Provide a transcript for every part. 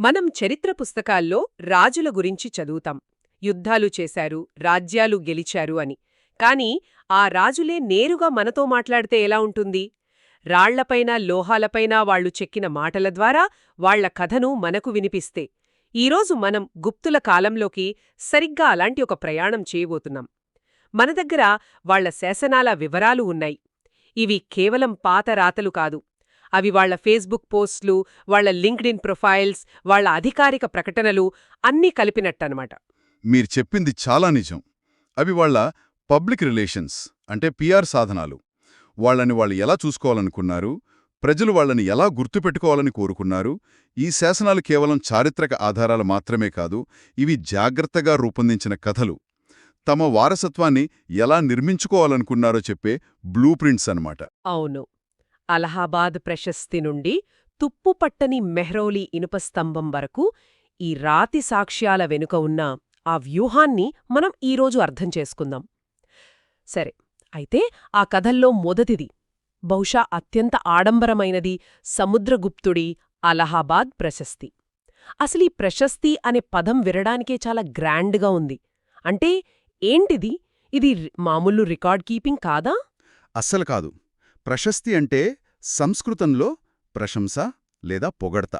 మనం చరిత్ర పుస్తకాల్లో రాజుల గురించి చదువుతాం. యుద్ధాలు చేశారు రాజ్యాలు గెలిచారు అని. కాని ఆ రాజులే నేరుగా మనతో మాట్లాడితే ఎలా ఉంటుంది? రాళ్ళపైన లోహాలపైన వాళ్ళు చెక్కిన మాటల ద్వారా వాళ్ళ కథను మనకు వినిపిస్తే. ఈరోజు మనం గుప్తుల కాలంలోకి సరిగ్గా అలాంటి ఒక ప్రయాణం చేయబోతున్నాం. మన దగ్గర వాళ్ళ శాసనాల వివరాలు ఉన్నాయి. ఇవి కేవలం పాత రాతలు కాదు. అవి వాళ్ళ ఫేస్బుక్ పోస్ట్లు వాళ్ళ లింక్డ్ఇన్ ప్రొఫైల్స్ వాళ్ళ అధికారిక ప్రకటనలు అన్నీ కలిపినట్టనమాట. మీరు చెప్పింది చాలా నిజం. అవి వాళ్ళ పబ్లిక్ రిలేషన్స్ అంటే పిఆర్ సాధనాలు. వాళ్ళని వాళ్ళు ఎలా చూసుకోవాలనుకున్నారు ప్రజలు వాళ్ళని ఎలా గుర్తుపెట్టుకోవాలని కోరుకున్నారు ఈ శాసనాలు కేవలం చారిత్రక ఆధారాలు మాత్రమే కాదు ఇవి జాగ్రత్తగా రూపొందించిన కథలు. తమ వారసత్వాన్ని ఎలా నిర్మించుకోవాలనుకున్నారో చెప్పే బ్లూ ప్రింట్స్ అన్నమాట. అవును. అలహాబాద్ ప్రశస్తి నుండి తుప్పుపట్టని మెహ్రౌలి ఇనుప స్తంభం వరకు ఈ రాతి సాక్ష్యాల వెనుక ఉన్న ఆ వ్యూహాన్ని మనం ఈరోజు అర్థం చేసుకుందాం. సరే అయితే ఆ కథల్లో మొదటిది బహుశా అత్యంత ఆడంబరమైనది సముద్రగుప్తుడి అలహాబాద్ ప్రశస్తి. అసలీ ప్రశస్తి అనే పదం వినడానికే చాలా గ్రాండ్గా ఉంది. అంటే ఏంటిది? ఇది మామూలు రికార్డ్ కీపింగ్ కాదా? అస్సలు కాదు. ప్రశస్తి అంటే సంస్కృతంలో ప్రశంస లేదా పొగడ్త.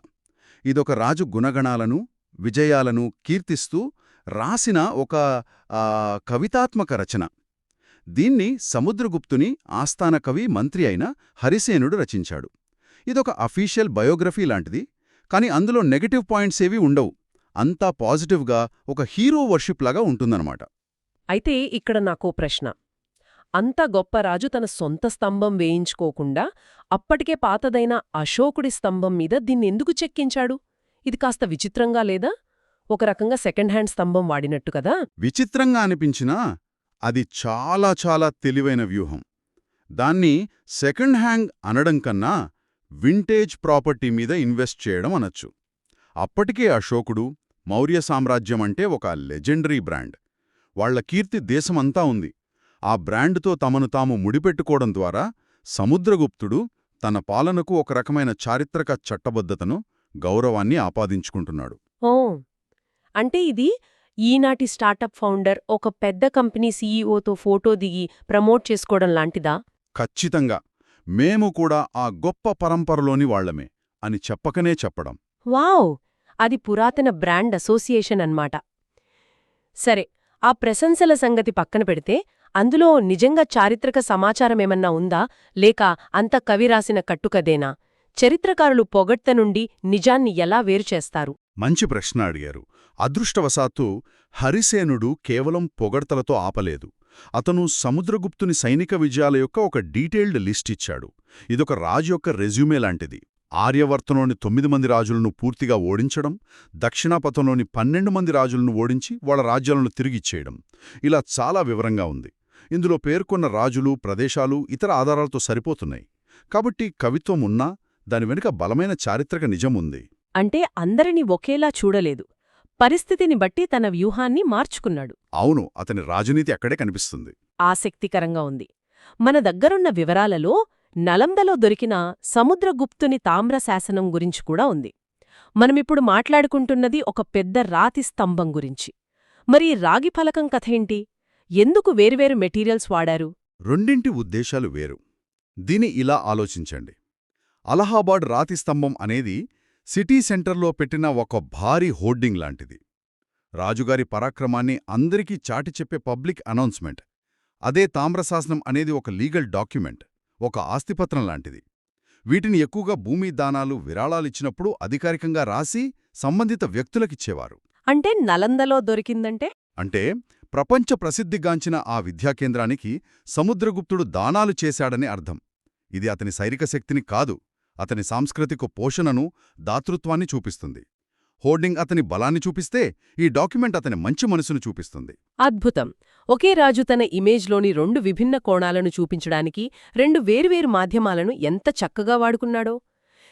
ఇదొక రాజు గుణగణాలను విజయాలను కీర్తిస్తూ రాసిన ఒక కవితాత్మక రచన. దీన్ని సముద్రగుప్తుని ఆస్థాన కవి మంత్రి అయిన హరిసేనుడు రచించాడు. ఇదొక అఫీషియల్ బయోగ్రఫీ లాంటిది కాని అందులో నెగటివ్ పాయింట్స్ ఏవీ ఉండవు. అంతా పాజిటివ్గా ఒక హీరో వర్షిప్ లాగా ఉంటుందన్నమాట. అయితే ఇక్కడ నాకో ప్రశ్న. అంత గొప్ప రాజు తన సొంత స్తంభం వేయించుకోకుండా అప్పటికే పాతదైన అశోకుడి స్తంభం మీద దీన్నెందుకు చెక్కించాడు? ఇది కాస్త విచిత్రంగా లేదా? ఒక రకంగా సెకండ్ హ్యాండ్ స్తంభం వాడినట్టు కదా? విచిత్రంగా అనిపించినా అది చాలా చాలా తెలివైన వ్యూహం. దాన్ని సెకండ్ హ్యాండ్ అనడం కన్నా వింటేజ్ ప్రాపర్టీ మీద ఇన్వెస్ట్ చేయడం అనొచ్చు. అప్పటికే అశోకుడు మౌర్య సామ్రాజ్యం అంటే ఒక లెజెండరీ బ్రాండ్ వాళ్ళ కీర్తి దేశమంతా ఉంది. ఆ బ్రాండ్తో తమను తాము ముడిపెట్టుకోవడం ద్వారా సముద్రగుప్తుడు తన పాలనకు ఒక రకమైన చారిత్రక చట్టబద్ధతను గౌరవాన్ని ఆపాదించుకుంటున్నాడు. ఓ! అంటే ఇది ఈనాటి స్టార్టప్ ఫౌండర్ ఒక పెద్ద కంపెనీ సీఈఓతో ఫోటో దిగి ప్రమోట్ చేసుకోవడం లాంటిదా? ఖచ్చితంగా. మేము కూడా ఆ గొప్ప పరంపరలోని వాళ్ళమే అని చెప్పకనే చెప్పడం. వావ్! అది పురాతన బ్రాండ్ అసోసియేషన్ అన్మాట సరే ఆ ప్రశంసల సంగతి పక్కన పెడితే అందులో నిజంగా చారిత్రక సమాచారమేమన్నా ఉందా? లేక అంత కవి రాసిన కట్టుకదేనా చరిత్రకారులు పొగడ్త నుండి నిజాన్ని ఎలా వేరుచేస్తారు మంచి ప్రశ్న అడిగారు. అదృష్టవశాత్తు హరిసేనుడు కేవలం పొగడ్తలతో ఆపలేదు. అతను సముద్రగుప్తుని సైనిక విజయాల యొక్క ఒక డీటెయిల్డ్ లిస్ట్ ఇచ్చాడు. ఇదొక రాజు యొక్క రెజ్యూమే లాంటిది. ఆర్యవర్తంలోని తొమ్మిది మంది రాజులను పూర్తిగా ఓడించడం దక్షిణాపథంలోని పన్నెండు మంది రాజులను ఓడించి వాళ్ళ రాజ్యాలను తిరిగిచ్చేయడం ఇలా చాలా వివరంగా ఉంది. ఇందులో పేర్కొన్న రాజులు ప్రదేశాలు ఇతర ఆధారాలతో సరిపోతున్నాయి. కాబట్టి కవిత్వం ఉన్నా దాని వెనుక బలమైన చారిత్రక నిజం ఉంది. అంటే అందరినీ ఒకేలా చూడలేదు. పరిస్థితిని బట్టి తన వ్యూహాన్ని మార్చుకున్నాడు. అవును అతని రాజనీతి అక్కడే కనిపిస్తుంది. ఆసక్తికరంగా ఉంది. మన దగ్గరున్న వివరాలలో నలందలో దొరికిన సముద్రగుప్తుని తామ్ర శాసనం గురించి కూడా ఉంది. మనమిప్పుడు మాట్లాడుకుంటున్నది ఒక పెద్ద రాతి స్తంభం గురించి. మరి రాగి ఫలకం కథేంటి ఎందుకు వేర్వేరు మెటీరియల్స్ వాడారు? రెండింటి ఉద్దేశాలు వేరు. దీని ఇలా ఆలోచించండి. అలహాబాద్ రాతి స్తంభం అనేది సిటీ సెంటర్లో పెట్టిన ఒక భారీ హోర్డింగ్ లాంటిది. రాజుగారి పరాక్రమాన్ని అందరికీ చాటి చెప్పే పబ్లిక్ అనౌన్స్మెంట్. అదే తామ్రశాసనం అనేది ఒక లీగల్ డాక్యుమెంట్ ఒక ఆస్తిపత్రం లాంటిది. వీటిని ఎక్కువగా భూమి దానాలు విరాళాలిచ్చినప్పుడు అధికారికంగా రాసి సంబంధిత వ్యక్తులకిచ్చేవారు. అంటే నలందలో దొరికిందంటే? అంటే ప్రపంచ ప్రసిద్ధిగాంచిన ఆ విద్యాకేంద్రానికి సముద్రగుప్తుడు దానాలు చేశాడని అర్థం. ఇది అతని శైరిక శక్తిని కాదు అతని సాంస్కృతిక పోషణను దాతృత్వాన్ని చూపిస్తుంది. హోర్డింగ్ అతని బలాన్ని చూపిస్తే ఈ డాక్యుమెంట్ అతని మంచి మనసును చూపిస్తుంది. అద్భుతం! ఒకే రాజు తన ఇమేజ్లోని రెండు విభిన్న కోణాలను చూపించడానికి రెండు వేర్వేరు మాధ్యమాలను ఎంత చక్కగా వాడుకున్నాడో!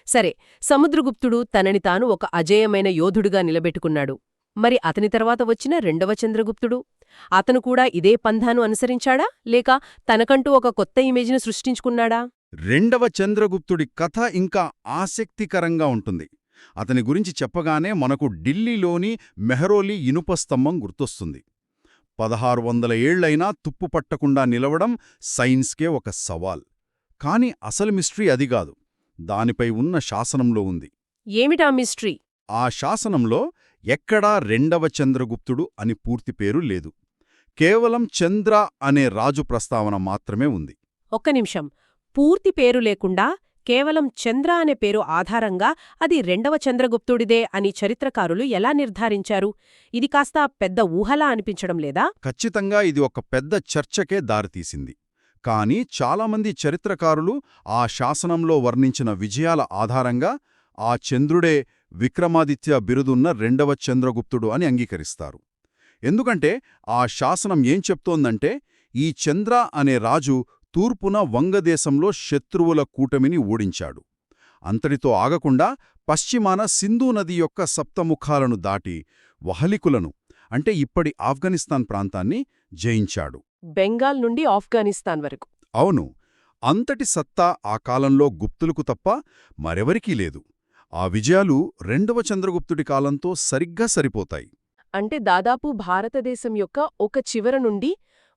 సరే సముద్రగుప్తుడు తనని తాను ఒక అజేయమైన యోధుడుగా నిలబెట్టుకున్నాడు. మరి అతని తర్వాత వచ్చిన రెండవ చంద్రగుప్తుడు? అతను కూడా ఇదే పంధాను అనుసరించాడా? లేక తనకంటూ ఒక కొత్త ఇమేజ్ను సృష్టించుకున్నాడా? రెండవ చంద్రగుప్తుడి కథ ఇంకా ఆసక్తికరంగా ఉంటుంది. అతని గురించి చెప్పగానే మనకు ఢిల్లీలోని మెహరోలి ఇనుప స్తంభం గుర్తొస్తుంది. పదహారు వందల ఏళ్ళైనా తుప్పు పట్టకుండా నిలవడం సైన్స్కే ఒక సవాల్. కాని అసలు మిస్టరీ అది కాదు. దానిపై ఉన్న శాసనంలో ఉంది. ఏమిటా మిస్ట్రీ? ఆ శాసనంలో ఎక్కడా రెండవ చంద్రగుప్తుడు అని పూర్తి పేరు లేదు. కేవలం చంద్ర అనే రాజు ప్రస్తావన మాత్రమే ఉంది. ఒక్క నిమిషం. పూర్తి పేరు లేకుండా కేవలం చంద్ర అనే పేరు ఆధారంగా అది రెండవ చంద్రగుప్తుడిదే అని చరిత్రకారులు ఎలా నిర్ధారించారు? ఇది కాస్త పెద్ద ఊహలా అనిపించడం లేదా? ఖచ్చితంగా ఇది ఒక పెద్ద చర్చకే దారితీసింది. కాని చాలామంది చరిత్రకారులు ఆ శాసనంలో వర్ణించిన విజయాల ఆధారంగా ఆ చంద్రుడే విక్రమాదిత్య బిరుదున్న రెండవ చంద్రగుప్తుడు అని అంగీకరిస్తారు. ఎందుకంటే ఆ శాసనం ఏం చెప్తోందంటే ఈ చంద్ర అనే రాజు తూర్పున వంగదేశంలో శత్రువుల కూటమిని ఓడించాడు. అంతటితో ఆగకుండా పశ్చిమాన సింధూ నది యొక్క సప్తముఖాలను దాటి వహలికులను అంటే ఇప్పటి ఆఫ్ఘనిస్తాన్ ప్రాంతాన్ని జయించాడు. బెంగాల్ నుండి ఆఫ్ఘనిస్తాన్ వరకు. అవును అంతటి సత్తా ఆ కాలంలో గుప్తులకు తప్ప మరెవరికీ లేదు. ఆ విజయాలు రెండవ చంద్రగుప్తుడి కాలంతో సరిగ్గా సరిపోతాయి. అంటే దాదాపు భారతదేశం యొక్క ఒక చివర నుండి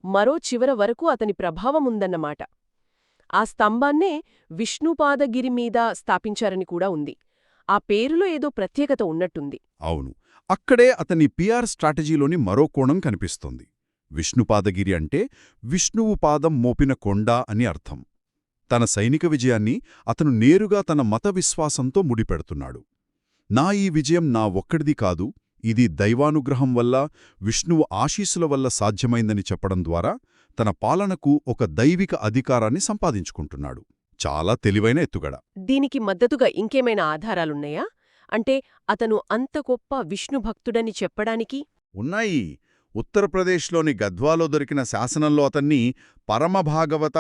మరో చివర వరకు అతని ప్రభావం ఉందన్నమాట ఆ స్తంభాన్నే విష్ణుపాదగిరి మీద స్థాపించారని కూడా ఉంది. ఆ పేరులో ఏదో ప్రత్యేకత ఉన్నట్టుంది. అవును. అక్కడే అతని పిఆర్ స్ట్రాటజీలోని మరో కోణం కనిపిస్తోంది. విష్ణుపాదగిరి అంటే విష్ణువు పాదం మోపిన కొండ అని అర్థం. తన సైనిక విజయాన్ని అతను నేరుగా తన మత విశ్వాసంతో ముడిపెడుతున్నాడు. నా ఈ విజయం నా ఒక్కడిది కాదు ఇది దైవానుగ్రహం వల్ల విష్ణువు ఆశీస్సుల వల్ల సాధ్యమైందని చెప్పడం ద్వారా తన పాలనకు ఒక దైవిక అధికారాన్ని సంపాదించుకుంటున్నాడు. చాలా తెలివైన ఎత్తుగడ. దీనికి మద్దతుగా ఇంకేమైనా ఆధారాలున్నాయా? అంటే అతను అంత గొప్ప విష్ణుభక్తుడని చెప్పడానికి? ఉన్నాయి. ఉత్తరప్రదేశ్లోని గద్వాలో దొరికిన శాసనంలో అతన్ని పరమభాగవత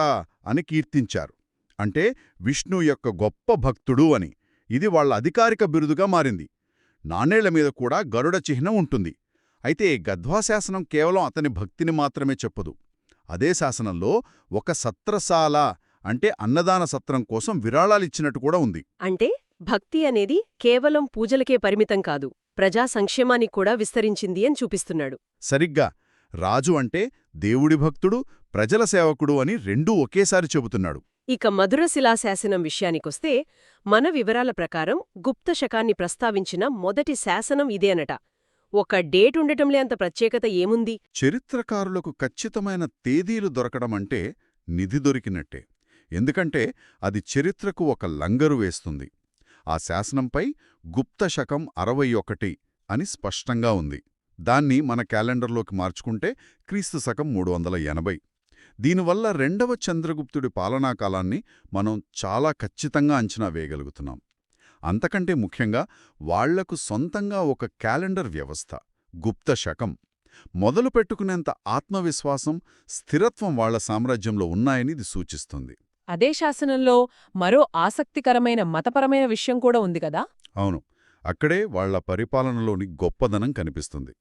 అని కీర్తించారు. అంటే విష్ణు యొక్క గొప్ప భక్తుడు అని. ఇది వాళ్ళ అధికారిక బిరుదుగా మారింది. నాణేళ్ళ మీద కూడా గరుడ చిహ్నం ఉంటుంది. అయితే గద్వా శాసనం కేవలం అతని భక్తిని మాత్రమే చెప్పదు. అదే శాసనంలో ఒక సత్రశాల అంటే అన్నదాన సత్రం కోసం విరాళాలిచ్చినట్టు కూడా ఉంది. అంటే భక్తి అనేది కేవలం పూజలకే పరిమితం కాదు. ప్రజా సంక్షేమానికి కూడా విస్తరించింది అని చూపిస్తున్నాడు. సరిగ్గా. రాజు అంటే దేవుడి భక్తుడు ప్రజల సేవకుడు అని రెండూ ఒకేసారి చెబుతున్నాడు. ఇక మధుర శిలాశాసనం విషయానికొస్తే మన వివరాల ప్రకారం గుప్త శకాన్ని ప్రస్తావించిన మొదటి శాసనం ఇదేనట ఒక డేట్ ఉండటంలే అంత ప్రత్యేకత ఏముంది? చరిత్రకారులకు ఖచ్చితమైన తేదీలు దొరకడమంటే నిధి దొరికినట్టే. ఎందుకంటే అది చరిత్రకు ఒక లంగరు వేస్తుంది. ఆ శాసనంపై గుప్త శకం అరవై ఒకటి అని స్పష్టంగా ఉంది. దాన్ని మన క్యాలెండర్లోకి మార్చుకుంటే క్రీస్తు శకం మూడు వందల ఎనభై. దీనివల్ల రెండవ చంద్రగుప్తుడి పాలనాకాలాన్ని మనం చాలా ఖచ్చితంగా అంచనా వేయగలుగుతున్నాం. అంతకంటే ముఖ్యంగా వాళ్ళకు సొంతంగా ఒక క్యాలెండర్ వ్యవస్థ గుప్త శకం. మొదలు పెట్టుకునేంత ఆత్మవిశ్వాసం స్థిరత్వం వాళ్ళ సామ్రాజ్యంలో ఉన్నాయని ఇది సూచిస్తుంది. అదే శాసనంలో మరో ఆసక్తికరమైన మతపరమైన విషయం కూడా ఉంది కదా? అవును. అక్కడే వాళ్ళ పరిపాలనలోని గొప్పదనం కనిపిస్తుంది.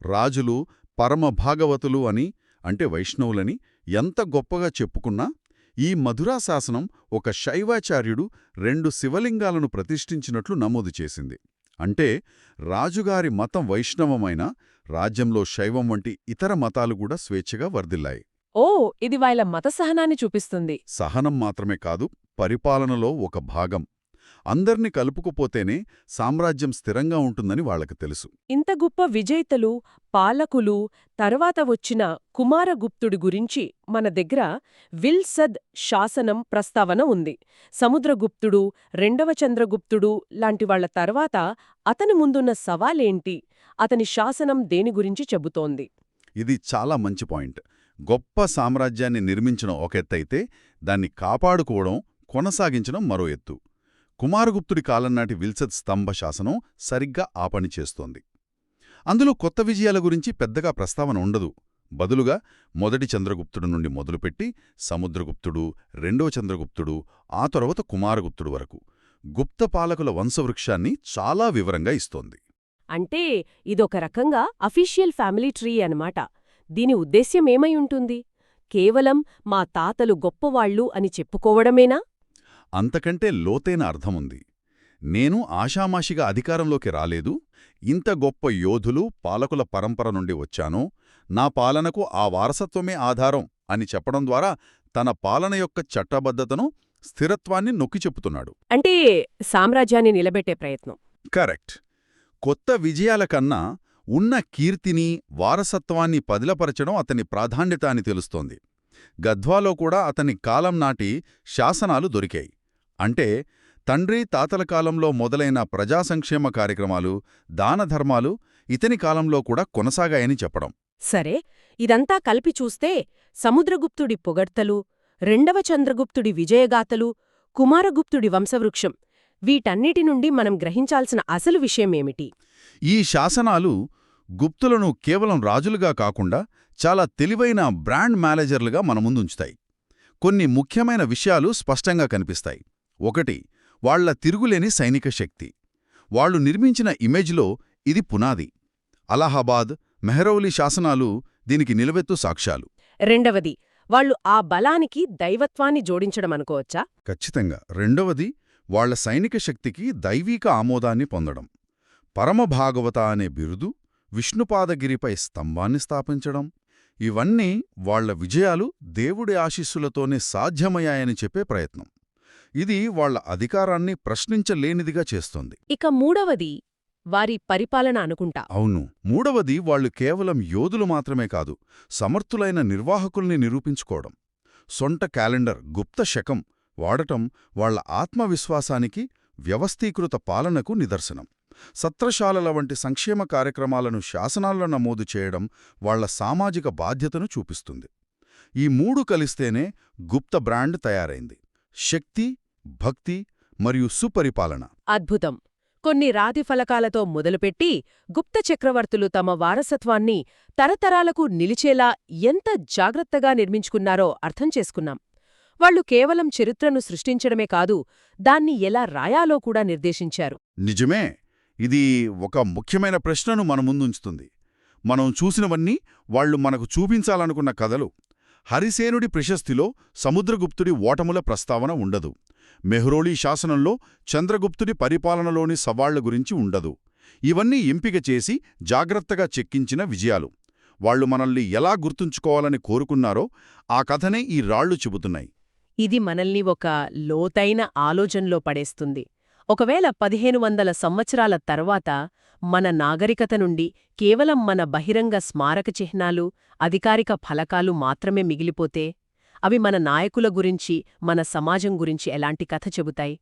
రాజులు పరమ భాగవతులు అని అంటే వైష్ణవులని ఎంత గొప్పగా చెప్పుకున్నా ఈ మధురా శాసనం ఒక శైవాచార్యుడు రెండు శివలింగాలను ప్రతిష్ఠించినట్లు నమోదు చేసింది. అంటే రాజుగారి మతం వైష్ణవమైన రాజ్యంలో శైవం వంటి ఇతర మతాలు కూడా స్వేచ్ఛగా వర్ధిల్లాయి. ఓ ఇది వాళ్ళ మత సహనాన్ని చూపిస్తుంది. సహనం మాత్రమే కాదు పరిపాలనలో ఒక భాగం. అందర్ని కలుపుకుపోతేనే సామ్రాజ్యం స్థిరంగా ఉంటుందని వాళ్ళకు తెలుసు. ఇంత గొప్ప విజేతలు పాలకులు తర్వాత వచ్చిన కుమారగుప్తుడి గురించి మన దగ్గర విల్సద్ శాసనం ప్రస్తావన ఉంది. సముద్రగుప్తుడు రెండవ చంద్రగుప్తుడు లాంటి వాళ్ళ తర్వాత అతని ముందున్న సవాలేంటి? అతని శాసనం దేని గురించి చెబుతోంది? ఇది చాలా మంచి పాయింట్. గొప్ప సామ్రాజ్యాన్ని నిర్మించడం ఒక ఎత్తైతే దాన్ని కాపాడుకోవడం కొనసాగించడం మరో ఎత్తు. కుమారగుప్తుడి కాలంనాటి విల్సత్ స్తంభ శాసనం సరిగ్గా ఆ పని చేస్తోంది. అందులో కొత్త విజయాల గురించి పెద్దగా ప్రస్తావన ఉండదు. బదులుగా మొదటి చంద్రగుప్తుడు నుండి మొదలుపెట్టి సముద్రగుప్తుడు రెండవ చంద్రగుప్తుడు ఆ తరువాత కుమారగుప్తుడు వరకు. గుప్త పాలకుల వంశవృక్షాన్ని చాలా వివరంగా ఇస్తోంది. అంటే ఇదొక రకంగా అఫీషియల్ ఫ్యామిలీ ట్రీ అనమాట దీని ఉద్దేశ్యమేమై ఉంటుంది? కేవలం మా తాతలు గొప్పవాళ్ళు అని చెప్పుకోవడమేనా? అంతకంటే లోతైన అర్థముంది. నేను ఆషామాషిగా అధికారంలోకి రాలేదు. ఇంత గొప్ప యోధులు పాలకుల పరంపర నుండి వచ్చాను నా పాలనకు ఆ వారసత్వమే ఆధారం అని చెప్పడం ద్వారా తన పాలన యొక్క చట్టబద్ధతను స్థిరత్వాన్ని నొక్కి చెప్పుతున్నాడు అంటే సామ్రాజ్యాన్ని నిలబెట్టే ప్రయత్నం. కరెక్ట్. కొత్త విజయాల కన్నా ఉన్న కీర్తిని వారసత్వాన్ని పదిలపరచడం అతని ప్రాధాన్యత అని తెలుస్తోంది. గద్వాలో కూడా అతని కాలం నాటి శాసనాలు దొరికాయి. అంటే తండ్రి తాతల కాలంలో మొదలైన ప్రజా సంక్షేమ కార్యక్రమాలు దానధర్మాలు ఇతని కాలంలో కూడా కొనసాగాయని చెప్పడం. సరే ఇదంతా కలిపి చూస్తే సముద్రగుప్తుడి పొగడ్తలు రెండవ చంద్రగుప్తుడి విజయగాథలు కుమారగుప్తుడి వంశవృక్షం వీటన్నిటి నుండి మనం గ్రహించాల్సిన అసలు విషయమేమిటి? ఈ శాసనాలు గుప్తులను కేవలం రాజులుగా కాకుండా చాలా తెలివైన బ్రాండ్ మేనేజర్లుగా మన ముందుంచుతాయి. కొన్ని ముఖ్యమైన విషయాలు స్పష్టంగా కనిపిస్తాయి. ఒకటి వాళ్ళ తిరుగులేని సైనిక శక్తి. వాళ్ళు నిర్మించిన ఇమేజ్లో ఇది పునాది. అలహాబాద్ మెహరౌలి శాసనాలు దీనికి నిలవెత్తు సాక్ష్యాలు. రెండవది వాళ్ళు ఆ బలానికి దైవత్వాన్ని జోడించడం అనుకోవచ్చా? ఖచ్చితంగా. రెండవది వాళ్ళ సైనిక శక్తికి దైవీక ఆమోదాన్ని పొందడం. పరమభాగవత అనే బిరుదు విష్ణుపాదగిరిపై స్తంభాన్ని స్థాపించడం. ఇవన్నీ వాళ్ళ విజయాలు దేవుడి ఆశీస్సులతోనే సాధ్యమయ్యాయని చెప్పే ప్రయత్నం. ఇది వాళ్ళ అధికారాన్ని ప్రశ్నించలేనిదిగా చేస్తోంది. ఇక మూడవది వారి పరిపాలన అనుకుంటా. అవును. మూడవది వాళ్ళు కేవలం యోధులు మాత్రమే కాదు సమర్థులైన నిర్వాహకుల్ని నిరూపించుకోవడం. సొంట క్యాలెండర్ గుప్త శకం వాడటం వాళ్ళ ఆత్మవిశ్వాసానికి వ్యవస్థీకృత పాలనకు నిదర్శనం. సత్రశాలల వంటి సంక్షేమ కార్యక్రమాలను శాసనాల్లో నమోదు చేయడం వాళ్ళ సామాజిక బాధ్యతను చూపిస్తుంది. ఈ మూడు కలిస్తేనే గుప్త బ్రాండ్ తయారైంది. శక్తి భక్తి మరియు సుపరిపాలన. అద్భుతం. కొన్ని రాతి ఫలకాలతో మొదలుపెట్టి గుప్త చక్రవర్తులు తమ వారసత్వాన్ని తరతరాలకు నిలిచేలా ఎంత జాగ్రత్తగా నిర్మించుకున్నారో అర్థం చేసుకున్నాం. వాళ్ళు కేవలం చరిత్రను సృష్టించడమే కాదు దాన్ని ఎలా రాయాలో కూడా నిర్దేశించారు. నిజమే. ఇది ఒక ముఖ్యమైన ప్రశ్నను మన ముందుంచుతుంది. మనం చూసినవన్నీ వాళ్ళు మనకు చూపించాలనుకున్న కథలు. హరిసేనుడి ప్రశస్తిలో సముద్రగుప్తుడి ఓటముల ప్రస్తావన ఉండదు. మెహ్రోళీ శాసనంలో చంద్రగుప్తుడి పరిపాలనలోని సవాళ్ళ గురించి ఉండదు. ఇవన్నీ ఎంపిక చేసి జాగ్రత్తగా చెక్కించిన విజయాలు. వాళ్ళు మనల్ని ఎలా గుర్తుంచుకోవాలని కోరుకున్నారో ఆ కథనే ఈ రాళ్ళు చెబుతున్నాయి. ఇది మనల్ని ఒక లోతైన ఆలోచనలో పడేస్తుంది. ఒకవేళ పదిహేను వందల సంవత్సరాల తర్వాత మన నాగరికత నుండి కేవలం మన బహిరంగ స్మారక చిహ్నాలు అధికారిక ఫలకాలు మాత్రమే మిగిలిపోతే అవి మన నాయకుల గురించి మన సమాజం గురించి ఎలాంటి కథ చెబుతాయి?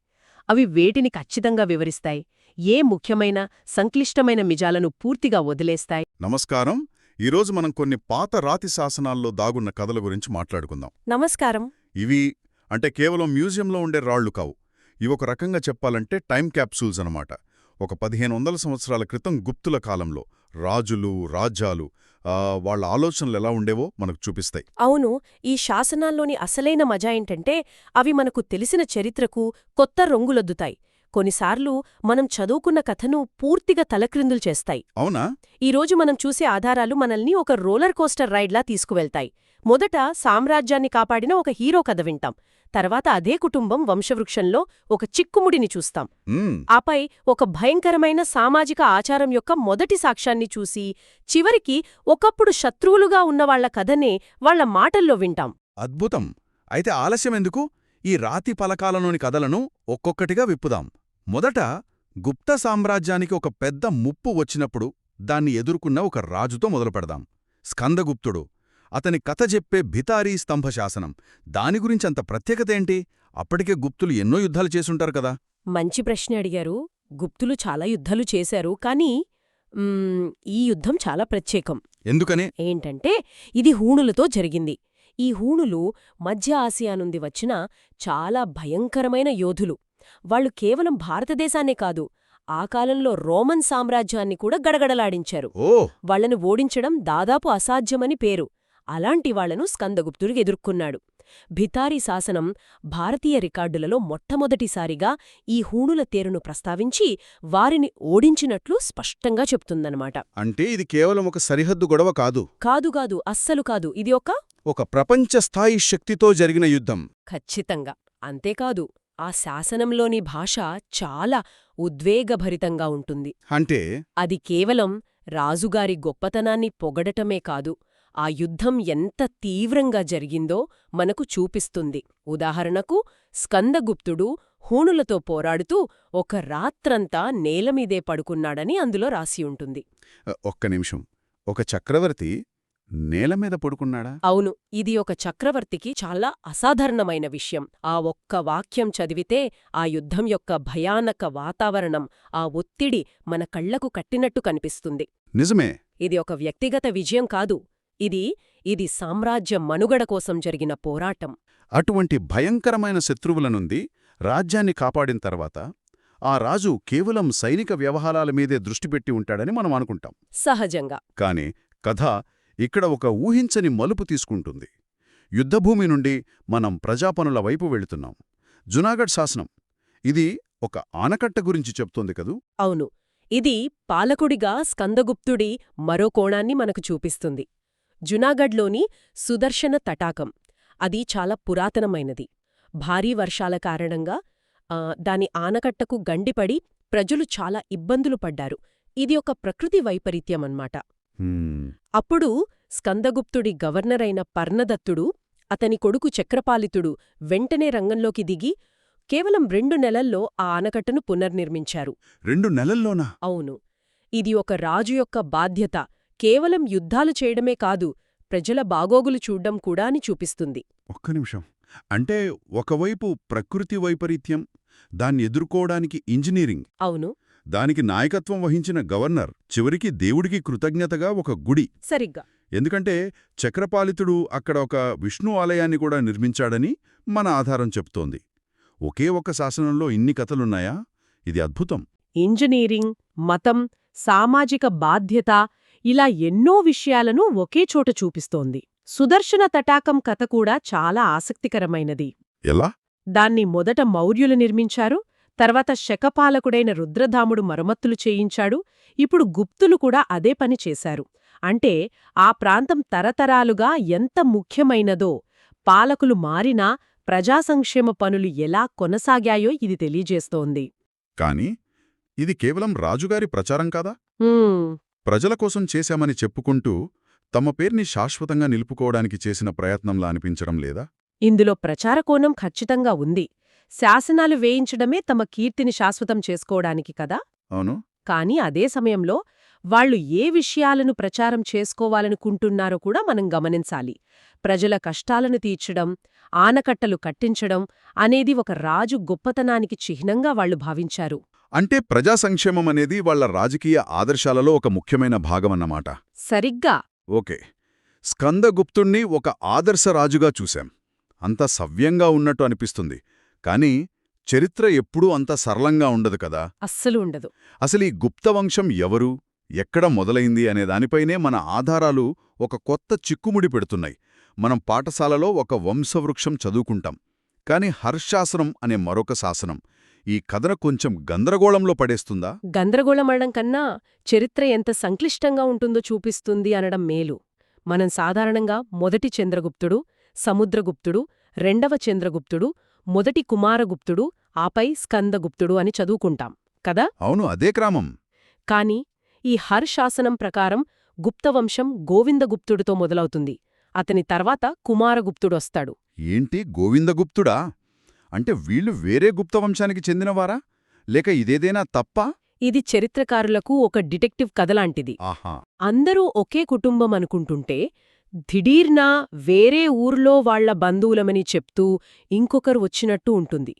అవి వేటిని ఖచ్చితంగా వివరిస్తాయి? ఏ ముఖ్యమైన సంక్లిష్టమైన మిజాలను పూర్తిగా వదిలేస్తాయి? నమస్కారం. ఈరోజు మనం కొన్ని పాత రాతి శాసనాల్లో దాగున్న కథల గురించి మాట్లాడుకుందాం. నమస్కారం. ఇవి అంటే కేవలం మ్యూజియంలో ఉండే రాళ్ళు కావు. ఇవి ఒక రకంగా చెప్పాలంటే టైం క్యాప్సూల్స్ అనమాట ఒక పదిహేను వందల సంవత్సరాల క్రితం గుప్తుల కాలంలో రాజులు రాజ్యాలు వాళ్ళ ఆలోచనలు ఎలా ఉండేవో మనకు చూపిస్తాయి. అవును ఈ శాసనాల్లోని అసలైన మజా ఏంటంటే అవి మనకు తెలిసిన చరిత్రకు కొత్త రంగులద్దుతాయి. కొన్నిసార్లు మనం చదువుకున్న కథను పూర్తిగా తలక్రిందులు చేస్తాయి. అవునా? ఈరోజు మనం చూసే ఆధారాలు మనల్ని ఒక రోలర్ కోస్టర్ రైడ్లా తీసుకువెళ్తాయి. మొదట సామ్రాజ్యాన్ని కాపాడిన ఒక హీరో కథ వింటాం. తర్వాత అదే కుటుంబం వంశవృక్షంలో ఒక చిక్కుముడిని చూస్తాం. ఆపై ఒక భయంకరమైన సామాజిక ఆచారం యొక్క మొదటి సాక్ష్యాన్ని చూసి చివరికి ఒకప్పుడు శత్రువులుగా ఉన్నవాళ్ళ కథనే వాళ్ళ మాటల్లో వింటాం. అద్భుతం! అయితే ఆలస్యం ఎందుకు? ఈ రాతి పలకాలలోని కథలను ఒక్కొక్కటిగా విప్పుదాం. మొదట గుప్త సామ్రాజ్యానికి ఒక పెద్ద ముప్పు వచ్చినప్పుడు దాన్ని ఎదుర్కొన్న ఒక రాజుతో మొదలుపెడదాం. స్కందగుప్తుడు అతని కథ చెప్పే భితారీ స్తంభ శాసనం దాని గురించి అంత ప్రత్యేకతేంటి అప్పటికే గుప్తులు ఎన్నో యుద్ధాలు చేసుంటారు కదా. మంచి ప్రశ్న అడిగారు. గుప్తులు చాలా యుద్ధాలు చేశారు. కానీ ఈ యుద్ధం చాలా ప్రత్యేకం. ఎందుకని? ఏంటంటే ఇది హూణులతో జరిగింది. ఈ హూణులు మధ్య ఆసియా నుండి వచ్చిన చాలా భయంకరమైన యోధులు. వాళ్ళు కేవలం భారతదేశాన్నే కాదు ఆ కాలంలో రోమన్ సామ్రాజ్యాన్ని కూడా గడగడలాడించారు. వాళ్ళను ఓడించడం దాదాపు అసాధ్యమని పేరు. అలాంటి వాళ్ళను స్కందగుప్తుడు ఎదుర్కొన్నాడు. భితారీ శాసనం భారతీయ రికార్డులలో మొట్టమొదటిసారిగా ఈ హూణుల తేరును ప్రస్తావించి వారిని ఓడించినట్లు స్పష్టంగా చెప్తుందన్నమాట. అంటే ఇది కేవలం ఒక సరిహద్దు గొడవ కాదు. కాదుగాదు అస్సలు కాదు. ఇది ఒక ఒక ప్రపంచ స్థాయి శక్తితో జరిగిన యుద్ధం. ఖచ్చితంగా. అంతేకాదు ఆ శాసనంలోని భాష చాలా ఉద్వేగభరితంగా ఉంటుంది. అంటే? అది కేవలం రాజుగారి గొప్పతనాన్ని పొగడటమే కాదు. ఆ యుద్ధం ఎంత తీవ్రంగా జరిగిందో మనకు చూపిస్తుంది. ఉదాహరణకు స్కందగుప్తుడు హూణులతో పోరాడుతూ ఒక రాత్రంతా నేలమీదే పడుకున్నాడని అందులో రాసి ఉంటుంది. ఒక్క నిమిషం. ఒక చక్రవర్తి నేల మీద పడుకున్నాడా? అవును ఇది ఒక చక్రవర్తికి చాలా అసాధారణమైన విషయం. ఆ ఒక్క వాక్యం చదివితే ఆ యుద్ధం యొక్క భయానక వాతావరణం ఆ ఒత్తిడి మన కళ్ళకు కట్టినట్టు కనిపిస్తుంది. నిజమే. ఇది ఒక వ్యక్తిగత విజయం కాదు ఇది ఇది సామ్రాజ్య మనుగడ కోసం జరిగిన పోరాటం. అటువంటి భయంకరమైన శత్రువుల నుండి రాజ్యాన్ని కాపాడిన తర్వాత ఆ రాజు కేవలం సైనిక వ్యవహారాల మీదే దృష్టి పెట్టి ఉంటాడని మనం అనుకుంటాం. సహజంగా. కాని కథ ఇక్కడ ఒక ఊహించని మలుపు తీసుకుంటుంది. యుద్ధభూమి నుండి మనం ప్రజాపనుల వైపు వెళుతున్నాం. జునాగఢ్ శాసనం ఇది ఒక ఆనకట్ట గురించి చెప్తోంది కదూ? అవును. ఇది పాలకుడిగా స్కందగుప్తుడి మరో కోణాన్ని మనకు చూపిస్తుంది. జునాగఢ్లోని సుదర్శన తటాకం. అది చాలా పురాతనమైనది. భారీ వర్షాల కారణంగా దాని ఆనకట్టకు గండిపడి ప్రజలు చాలా ఇబ్బందులు పడ్డారు. ఇది ఒక ప్రకృతి వైపరీత్యమన్నమాట. హ్మ్, అప్పుడు స్కందగుప్తుడి గవర్నరైన పర్ణదత్తుడు అతని కొడుకు చక్రపాలితుడు వెంటనే రంగంలోకి దిగి కేవలం రెండు నెలల్లో ఆ ఆనకట్టను పునర్నిర్మించారు. రెండు నెలల్లోనా? అవును. ఇది ఒక రాజు యొక్క బాధ్యత. కేవలం యుద్ధాలు చేయడమే కాదు ప్రజల బాగోగులు చూడ్డం కూడా అని చూపిస్తుంది. ఒక్క నిమిషం. అంటే ఒకవైపు ప్రకృతి వైపరీత్యం దాన్ని ఎదుర్కోవడానికి ఇంజనీరింగ్. అవును. దానికి నాయకత్వం వహించిన గవర్నర్ చివరికి దేవుడికి కృతజ్ఞతగా ఒక గుడి. సరిగ్గా. ఎందుకంటే చక్రపాలితుడు అక్కడ ఒక విష్ణు ఆలయాన్ని కూడా నిర్మించాడని మన ఆధారం చెప్తోంది. ఒకే ఒక శాసనంలో ఇన్ని కథలున్నాయా? ఇది అద్భుతం. ఇంజనీరింగ్ మతం సామాజిక బాధ్యత ఇలా ఎన్నో విషయాలను ఒకే చోట చూపిస్తోంది. సుదర్శన తటాకం కథ కూడా చాలా ఆసక్తికరమైనది. ఎలా? దాన్ని మొదట మౌర్యులు నిర్మించారు తర్వాత శకపాలకుడైన రుద్రధాముడు మరమ్మతులు చేయించాడు ఇప్పుడు గుప్తులు కూడా అదే పని చేశారు. అంటే ఆ ప్రాంతం తరతరాలుగా ఎంత ముఖ్యమైనదో పాలకులు మారినా ప్రజా సంక్షేమ పనులు ఎలా కొనసాగాయో ఇది తెలియజేస్తోంది. కాని ఇది కేవలం రాజుగారి ప్రచారం కాదా? ప్రజల కోసం చేశామని చెప్పుకుంటూ తమ పేర్ని శాశ్వతంగా నిలుపుకోవడానికి చేసిన ప్రయత్నంలా అనిపించడం లేదా? ఇందులో ప్రచార కోణం ఖచ్చితంగా ఉంది. శాసనాలు వేయించడమే తమ కీర్తిని శాశ్వతం చేసుకోవడానికి కదా? అవును. కాని అదే సమయంలో వాళ్ళు ఏ విషయాలను ప్రచారం చేసుకోవాలనుకుంటున్నారో కూడా మనం గమనించాలి. ప్రజల కష్టాలను తీర్చడం ఆనకట్టలు కట్టించడం అనేది ఒక రాజు గొప్పతనానికి చిహ్నంగా వాళ్ళు భావించారు. అంటే ప్రజా సంక్షేమం అనేది వాళ్ళ రాజకీయ ఆదర్శాలలో ఒక ముఖ్యమైన భాగమన్నమాట సరిగ్గా. ఓకే. స్కందగుప్తుణ్ణి ఒక ఆదర్శ రాజుగా చూశాం. అంత సవ్యంగా ఉన్నట్టు అనిపిస్తుంది. కాని చరిత్ర ఎప్పుడూ అంత సరళంగా ఉండదు కదా? అస్సలు ఉండదు. అసలు ఈ గుప్తవంశం ఎవరు? ఎక్కడ మొదలైంది అనే దానిపైనే మన ఆధారాలు ఒక కొత్త చిక్కుముడి పెడుతున్నాయి. మనం పాఠశాలలో ఒక వంశవృక్షం చదువుకుంటాం. కాని హర్షాసనం అనే మరొక శాసనం. ఈ కథన కొంచెం గందరగోళంలో పడేస్తుందా? గందరగోళమడడం కన్నా చరిత్ర ఎంత సంక్లిష్టంగా ఉంటుందో చూపిస్తుంది అనడం మేలు. మనం సాధారణంగా మొదటి చంద్రగుప్తుడు సముద్రగుప్తుడు రెండవ చంద్రగుప్తుడు మొదటి కుమారగుప్తుడు ఆపై స్కందగుప్తుడు అని చదువుకుంటాం కదా? అవును అదే క్రమం. కాని ఈ హర్ శాసనం ప్రకారం గుప్తవంశం గోవిందగుప్తుడితో మొదలవుతుంది. అతని తర్వాత కుమారగుప్తుడొస్తాడు ఏంటి గోవిందగుప్తుడా? అంటే వీళ్ళు వేరే గుప్తవంశానికి చెందినవారా? లేక ఇదేదైనా తప్పా? ఇది చరిత్రకారులకు ఒక డిటెక్టివ్ కథలాంటిది అందరూ ఒకే కుటుంబం అనుకుంటుంటే ధిడీర్నా వేరే ఊర్లో వాళ్ళ బంధువులమని చెప్తూ ఇంకొకరు వచ్చినట్టు ఉంటుంది.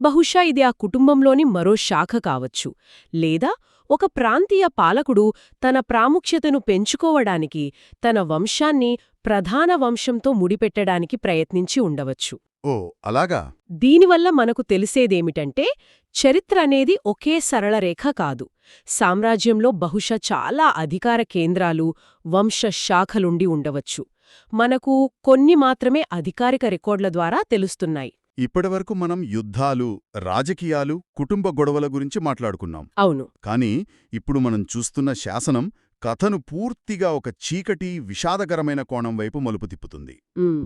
బహుశా ఇది ఆ కుటుంబంలోని మరో శాఖ కావచ్చు. లేదా ఒక ప్రాంతీయ పాలకుడు తన ప్రాముఖ్యతను పెంచుకోవడానికి తన వంశాన్ని ప్రధాన వంశంతో ముడిపెట్టడానికి ప్రయత్నించి ఉండవచ్చు. ఓ అలాగా. దీనివల్ల మనకు తెలిసేదేమిటంటే చరిత్ర అనేది ఒకే సరళ రేఖ కాదు. సామ్రాజ్యంలో బహుశా చాలా అధికార కేంద్రాలు వంశ శాఖలుండి ఉండవచ్చు. మనకు కొన్ని మాత్రమే అధికారిక రికార్డుల ద్వారా తెలుస్తున్నాయి. ఇప్పటివరకు మనం యుద్ధాలు రాజకీయాలు కుటుంబ గొడవల గురించి మాట్లాడుకున్నాం. అవును. కానీ ఇప్పుడు మనం చూస్తున్న శాసనం కథను పూర్తిగా ఒక చీకటి విషాదకరమైన కోణం వైపు మలుపు తిప్పుతుంది.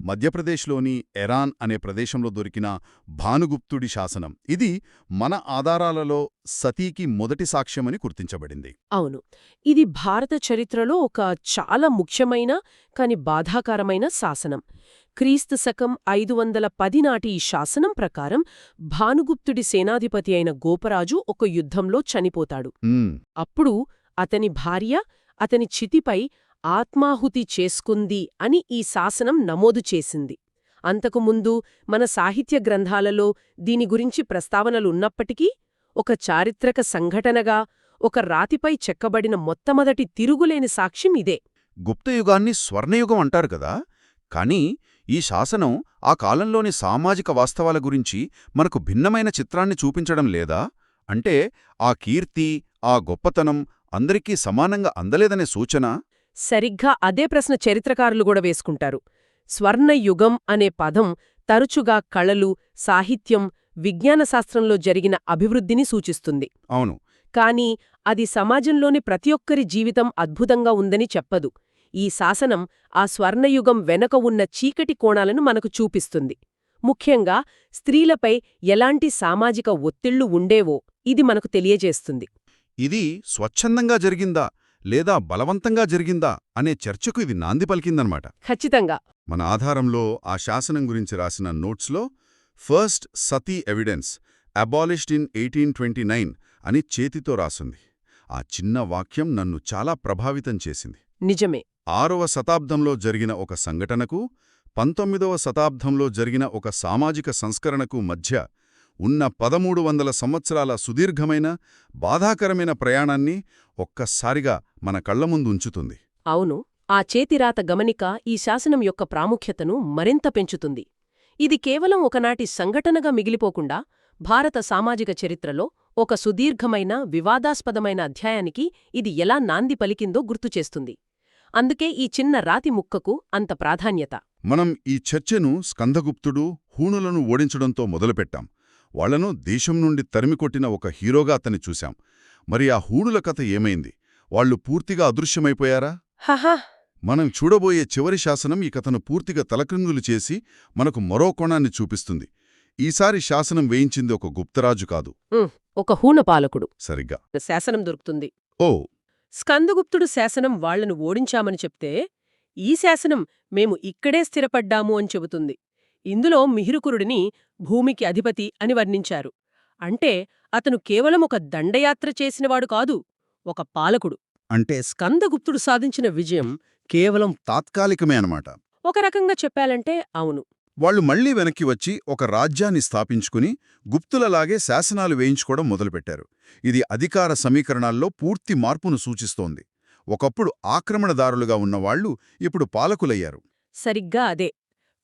మధ్యప్రదేశ్లోని ఎరాన్ అనే ప్రదేశంలో దొరికిన భానుగుప్తుడి శాసనం. ఇది మన ఆధారాలలో సతీకి మొదటి సాక్ష్యమని గుర్తించబడింది. అవును. ఇది భారత చరిత్రలో ఒక చాలా ముఖ్యమైన కాని బాధాకరమైన శాసనం. క్రీస్తు శకం ఐదు వందల పది నాటి ఈ శాసనం ప్రకారం భానుగుప్తుడి సేనాధిపతి అయిన గోపరాజు ఒక యుద్ధంలో చనిపోతాడు. అప్పుడు అతని భార్య అతని చితిపై ఆత్మాహుతి చేసుకుంది అని ఈ శాసనం నమోదు చేసింది. అంతకుముందు మన సాహిత్య గ్రంథాలలో దీని గురించి ప్రస్తావనలున్నప్పటికీ ఒక చారిత్రక సంఘటనగా ఒక రాతిపై చెక్కబడిన మొట్టమొదటి తిరుగులేని సాక్ష్యం ఇదే. గుప్తయుగాన్ని స్వర్ణయుగం అంటారు కదా కానీ ఈ శాసనం ఆ కాలంలోని సామాజిక వాస్తవాల గురించి మనకు భిన్నమైన చిత్రాన్ని చూపించడం లేదా? అంటే ఆ కీర్తి ఆ గొప్పతనం అందరికీ సమానంగా అందలేదనే సూచన? సరిగ్గా అదే ప్రశ్న చరిత్రకారులు కూడా వేసుకుంటారు. స్వర్ణయుగం అనే పదం తరచుగా కళలు సాహిత్యం విజ్ఞానశాస్త్రంలో జరిగిన అభివృద్ధిని సూచిస్తుంది. అవును. కాని అది సమాజంలోని ప్రతి ఒక్కరి జీవితం అద్భుతంగా ఉందని చెప్పదు. ఈ శాసనం ఆ స్వర్ణయుగం వెనక ఉన్న చీకటి కోణాలను మనకు చూపిస్తుంది. ముఖ్యంగా స్త్రీలపై ఎలాంటి సామాజిక ఒత్తిళ్ళు ఉండేవో ఇది మనకు తెలియజేస్తుంది. ఇది స్వచ్ఛందంగా జరిగిందా లేదా బలవంతంగా జరిగిందా అనే చర్చకు ఇది నాంది పలికిందన్నమాట ఖచ్చితంగా. మన ఆధారంలో ఆ శాసనం గురించి రాసిన నోట్స్లో first sati evidence abolished in eighteen twenty nine అని చేతితో రాసుంది. ఆ చిన్న వాక్యం నన్ను చాలా ప్రభావితం చేసింది. నిజమే. ఆరవ శతాబ్దంలో జరిగిన ఒక సంఘటనకు పంతొమ్మిదవ శతాబ్దంలో జరిగిన ఒక సామాజిక సంస్కరణకు మధ్య ఉన్న పదమూడు వందల సంవత్సరాల సుదీర్ఘమైన బాధాకరమైన ప్రయాణాన్ని ఒక్కసారిగా మన కళ్ళ ముందు ఉంచుతుంది. అవును ఆ చేతిరాత గమనిక ఈ శాసనం యొక్క ప్రాముఖ్యతను మరింత పెంచుతుంది. ఇది కేవలం ఒకనాటి సంఘటనగా మిగిలిపోకుండా భారత సామాజిక చరిత్రలో ఒక సుదీర్ఘమైన వివాదాస్పదమైన అధ్యాయానికి ఇది ఎలా నాంది పలికిందో గుర్తుచేస్తుంది అందుకే ఈ చిన్న రాతి ముక్కకు అంత ప్రాధాన్యత. మనం ఈ చర్చను స్కందగుప్తుడు హూణులను ఓడించడంతో మొదలుపెట్టాం. వాళ్ళను దేశం నుండి తరిమికొట్టిన ఒక హీరోగా అతన్ని చూశాం. మరి ఆ హూణుల కథ ఏమైంది? వాళ్ళు పూర్తిగా అదృశ్యమైపోయారా? హహా. మనం చూడబోయే చివరి శాసనం ఈ కథను పూర్తిగా తలక్రిందులు చేసి మనకు మరో కోణాన్ని చూపిస్తుంది. ఈసారి శాసనం వేయించింది ఒక గుప్తరాజు కాదు. ఒక హూనపాలకుడు సరిగ్గా. శాసనం దొరుకుతుంది. ఓ. స్కందగుప్తుడు శాసనం వాళ్ళను ఓడించామని చెప్తే ఈ శాసనం మేము ఇక్కడే స్థిరపడ్డాము అని చెబుతుంది. ఇందులో మిహిరుకురుడిని భూమికి అధిపతి అని వర్ణించారు. అంటే అతను కేవలం ఒక దండయాత్ర చేసినవాడు కాదు ఒక పాలకుడు. అంటే స్కందగుప్తుడు సాధించిన విజయం కేవలం తాత్కాలికమే అనమాట ఒక రకంగా చెప్పాలంటే అవును. వాళ్ళు మళ్ళీ వెనక్కి వచ్చి ఒక రాజ్యాన్ని స్థాపించుకుని గుప్తులలాగే శాసనాలు వేయించుకోవడం మొదలుపెట్టారు. ఇది అధికార సమీకరణాల్లో పూర్తి మార్పును సూచిస్తోంది. ఒకప్పుడు ఆక్రమణదారులుగా ఉన్నవాళ్ళు ఇప్పుడు పాలకులయ్యారు. సరిగ్గా అదే.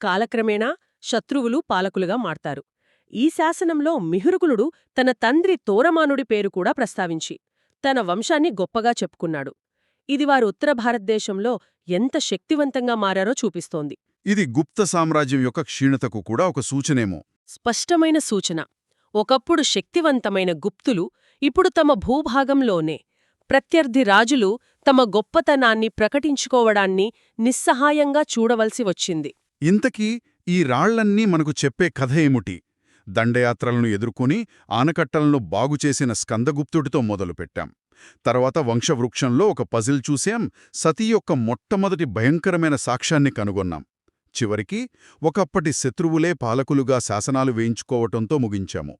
కాలక్రమేణా శత్రువులు పాలకులుగా మారతారు. ఈ శాసనంలో మిహురుకులుడు తన తండ్రి తోరమానుడి పేరు కూడా ప్రస్తావించి తన వంశాన్ని గొప్పగా చెప్పుకున్నాడు. ఇది వారు ఉత్తర భారతదేశంలో ఎంత శక్తివంతంగా మారారో చూపిస్తోంది. ఇది గుప్త సామ్రాజ్యం యొక్క క్షీణతకు కూడా ఒక సూచనేమో. స్పష్టమైన సూచన. ఒకప్పుడు శక్తివంతమైన గుప్తులు ఇప్పుడు తమ భూభాగంలోనే ప్రత్యర్థి రాజులు తమ గొప్పతనాన్ని ప్రకటించుకోవడాన్ని నిస్సహాయంగా చూడవలసి వచ్చింది. ఇంతకీ ఈ రాళ్ళన్నీ మనకు చెప్పే కథ ఏమిటి? దండయాత్రలను ఎదుర్కొని ఆనకట్టలను బాగుచేసిన స్కందగుప్తుడితో మొదలుపెట్టాం. తర్వాత వంశవృక్షంలో ఒక పజిల్ చూశాం. సతీ యొక్క మొట్టమొదటి భయంకరమైన సాక్ష్యాన్ని కనుగొన్నాం. చివరికి ఒకప్పటి శత్రువులే పాలకులుగా శాసనాలు వేయించుకోవటంతో ముగించాము.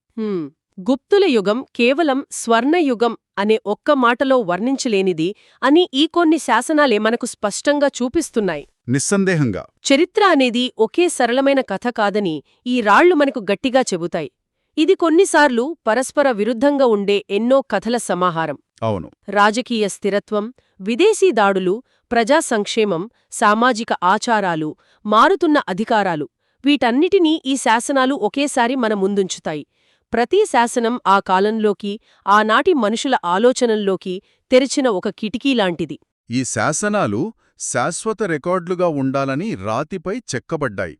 గుప్తుల యుగం కేవలం స్వర్ణయుగం అనే ఒక్క మాటలో వర్ణించలేనిది అని ఈ కొన్ని శాసనాలే మనకు స్పష్టంగా చూపిస్తున్నాయి. నిస్సందేహంగా. చరిత్ర అనేది ఒకే సరళమైన కథ కాదని ఈ రాళ్ళు మనకు గట్టిగా చెబుతాయి. ఇది కొన్నిసార్లు పరస్పర విరుద్ధంగా ఉండే ఎన్నో కథల సమాహారం. అవును. రాజకీయ స్థిరత్వం విదేశీ దాడులు ప్రజా సంక్షేమం సామాజిక ఆచారాలు మారుతున్న అధికారాలు వీటన్నిటినీ ఈ శాసనాలు ఒకేసారి మన ముందుంచుతాయి. ప్రతి శాసనం ఆ కాలంలోకి ఆనాటి మనుషుల ఆలోచనల్లోకి తెరిచిన ఒక కిటికీలాంటిది ఈ శాసనాలు శాశ్వత రికార్డులుగా ఉండాలని రాతిపై చెక్కబడ్డాయి.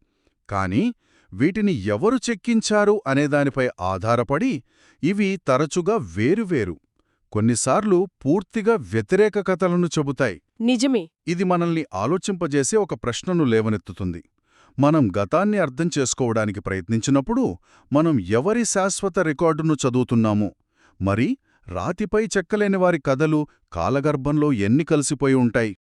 కాని వీటిని ఎవరు చెక్కించారు అనేదానిపై ఆధారపడి ఇవి తరచుగా వేరువేరు కొన్నిసార్లు పూర్తిగా వ్యతిరేక కథలను చెబుతాయి. నిజమే. ఇది మనల్ని ఆలోచింపజేసే ఒక ప్రశ్నను లేవనెత్తుతుంది. మనం గతాన్ని అర్థం చేసుకోవడానికి ప్రయత్నించినప్పుడు మనం ఎవరి శాశ్వత రికార్డును చదువుతున్నాము? మరి రాతిపై చెక్కలేని వారి కథలు కాలగర్భంలో ఎన్ని కలిసిపోయి ఉంటాయి?